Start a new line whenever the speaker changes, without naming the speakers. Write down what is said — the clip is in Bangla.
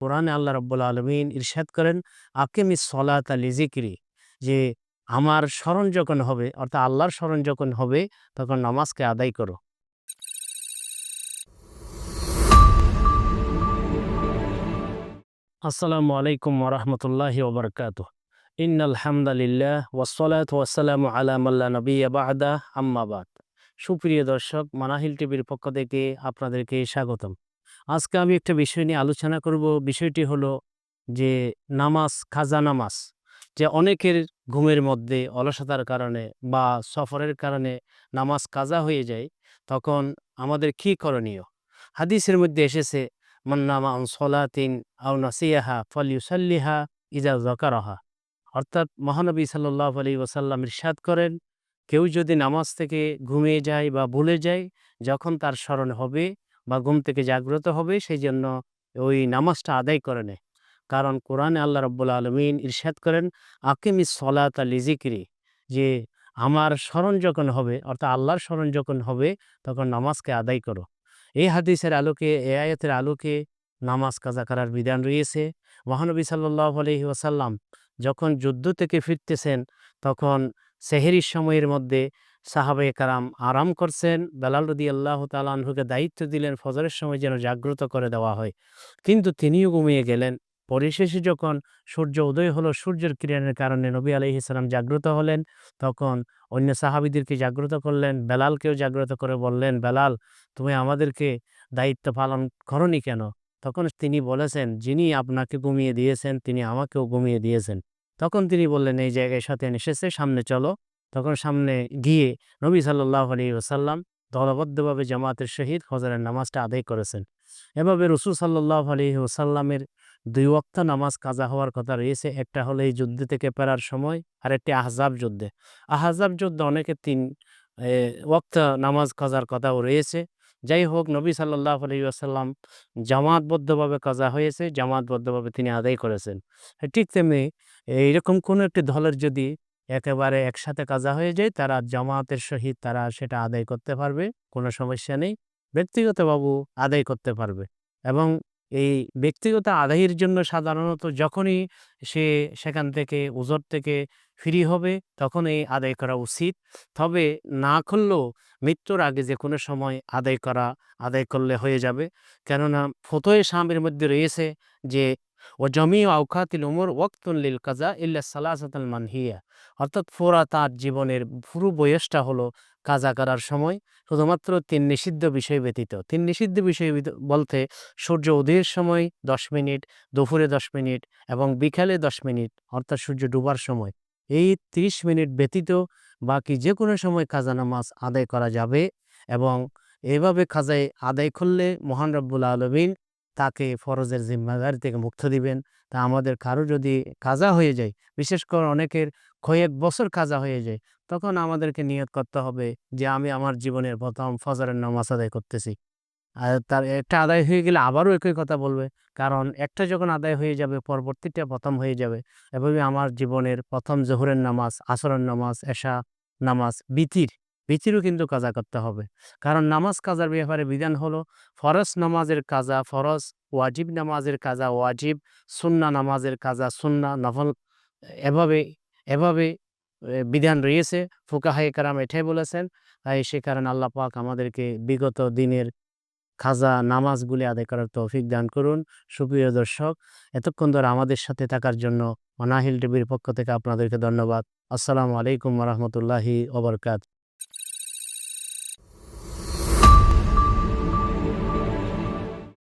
কোরআনে আল্লাহ রব্বুল আলমিন ইরশাদ করেন, আকিমি সলাত আলি জিক্রি যে আমার স্মরণ যখন হবে, অর্থাৎ আল্লাহর স্মরণ যখন হবে, তখন নামাজকে আদায় করো। আসসালামু আলাইকুম ওরহমতুল্লাহ ওবরকাত ইন্নাল হামদালিল্লাহ ওয়াসসালাত ওয়াসালামু আলা মাল্লা নবিয়া বাদা আম্মাবাদ সুপ্রিয় দর্শক, মানাহিল টিভির পক্ষ থেকে আপনাদেরকে স্বাগতম। আজকে আমি একটা বিষয় নিয়ে আলোচনা করব। বিষয়টি হলো যে নামাজ, খাজা নামাজ, যে অনেকের ঘুমের মধ্যে অলসতার কারণে বা সফরের কারণে নামাজ কাজা হয়ে যায়, তখন আমাদের কি করণীয়? হাদিসের মধ্যে এসেছে মান্নামা সলাতিন আউ নাসিয়াহা ফলিউসাল্লিহা ইজা জকারহা অর্থাৎ মহানবী সাল্লাহ আলী ওসাল্লাম ইরশাদ করেন, কেউ যদি নামাজ থেকে ঘুমিয়ে যায় বা ভুলে যায়, যখন তার স্মরণ হবে বা ঘুম থেকে জাগ্রত হবে সেই জন্য ওই নামাজটা আদায় করে নেয় কারণ কোরআনে আল্লাহ রব্বুল আলমিন ইরশাদ করেন, আকিমি সলাত আলি জিক্রি যে আমার স্মরণ যখন হবে, অর্থাৎ আল্লাহর স্মরণ যখন হবে, তখন নামাজকে আদায় করো। এই হাদিসের আলোকে এ আয়াতের আলোকে নামাজ কাজা করার বিধান রয়েছে। মহানবী সাল্লাহ আলহি ওসাল্লাম যখন যুদ্ধ থেকে ফিরতেছেন, তখন সেহেরির সময়ের মধ্যে সাহাবে কারাম আরাম করছেন। বেলাল রদি আল্লাহ তালহুকে দায়িত্ব দিলেন ফজরের সময় যেন জাগ্রত করে দেওয়া হয়। কিন্তু তিনিও ঘুমিয়ে গেলেন। পরিশেষে যখন সূর্য উদয় হলো, সূর্যের কিরণের কারণে নবী আলহিসাম জাগ্রত হলেন। তখন অন্য সাহাবিদেরকে জাগ্রত করলেন। বেলালকেও জাগ্রত করে বললেন, বেলাল, তুমি আমাদেরকে দায়িত্ব পালন করনি কেন? তখন তিনি বলেছেন, যিনি আপনাকে ঘুমিয়ে দিয়েছেন, তিনি আমাকেও ঘুমিয়ে দিয়েছেন। তখন তিনি বললেন, এই জায়গায় সাথে এসেছে, সামনে চলো। তখন সামনে গিয়ে নবী সাল্লাহ আলী ওসাল্লাম দলবদ্ধভাবে জামাতের শহীদ হজরের নামাজটা আদায় করেছেন। এভাবে রসুল সাল্লাহ আলী ওসাল্লামের দুই ওক্ত নামাজ কাজা হওয়ার কথা রয়েছে। একটা হলো এই যুদ্ধ থেকে পেরার সময়, আর একটি আহজাব যুদ্ধে। আহজাব যুদ্ধে অনেকে তিন ওক্ত নামাজ কাজার কথাও রয়েছে। যাই হোক, নবী সাল্লাহ আলী আসাল্লাম জামাতবদ্ধভাবে কাজা হয়েছে, জামাতবদ্ধভাবে তিনি আদায় করেছেন। ঠিক তেমনি এইরকম কোনো একটি দলের যদি একেবারে একসাথে কাজা হয়ে যায়, তারা জামাতের সহিত তারা সেটা আদায় করতে পারবে, কোনো সমস্যা নেই। ব্যক্তিগতবাবু আদায় করতে পারবে এবং এই ব্যক্তিগত আদায়ের জন্য সাধারণত যখনই সে সেখান থেকে, উজর থেকে ফ্রি হবে, তখন এই আদায় করা উচিত। তবে না করলেও মৃত্যুর আগে যে কোনো সময় আদায় করা, আদায় করলে হয়ে যাবে। কেননা ফতোয় সামের মধ্যে রয়েছে যে ও জমি আউখাতিল উমর ওয়াক্তুল্লিল কাজা ইল্লা সালাসাতাল মানহিয়া অর্থাৎ ফোরা তার জীবনের পুরো বয়সটা হলো কাজা করার সময়, শুধুমাত্র তিন নিষিদ্ধ বিষয় ব্যতীত। তিন নিষিদ্ধ বিষয় বলতে সূর্য উদয়ের সময় দশ মিনিট, দুপুরে দশ মিনিট এবং বিকালে দশ মিনিট, অর্থাৎ সূর্য ডুবার সময়। এই ৩০ মিনিট ব্যতীত বাকি যে কোনো সময় খাজা নামাজ আদায় করা যাবে এবং এভাবে খাজায় আদায় করলে মহান রব্বুল আলমিন তাকে ফরজের জিম্মাদারি থেকে মুক্ত দিবেন। তা আমাদের কারও যদি কাজা হয়ে যায়, বিশেষ করে অনেকের কয়েক বছর কাজা হয়ে যায়, তখন আমাদেরকে নিয়ত করতে হবে যে, আমি আমার জীবনের প্রথম ফজরের নামাজ আদায় করতেছি। আর তার একটা আদায় হয়ে গেলে আবারও একই কথা বলবে, কারণ একটা যখন আদায় হয়ে যাবে, পরবর্তীটা প্রথম হয়ে যাবে। এভাবে আমার জীবনের প্রথম জোহরের নামাজ, আসরের নামাজ, এশা নামাজ, বিতির বিতিরও কিন্তু কাজা করতে হবে। কারণ নামাজ কাজার ব্যাপারে বিধান হলো, ফরজ নামাজের কাজা, ফরজ ওয়াজিব নামাজের কাজা, ওয়াজিব সুন্না নামাজের কাজা, সুন্না নফল, এভাবে এভাবে বিধান রয়েছে। ফুকাহাই কারাম এটাই বলেছেন। তাই সে কারণে আল্লাহ পাক আমাদেরকে বিগত দিনের খাজা নামাজগুলি আদায় করার তৌফিক দান করুন। সুপ্রিয় দর্শক, এতক্ষণ ধরে আমাদের সাথে থাকার জন্য অনাহিল টিভির পক্ষ থেকে আপনাদেরকে ধন্যবাদ। আসসালামু আলাইকুম রহমতুল্লাহি ওবরকাত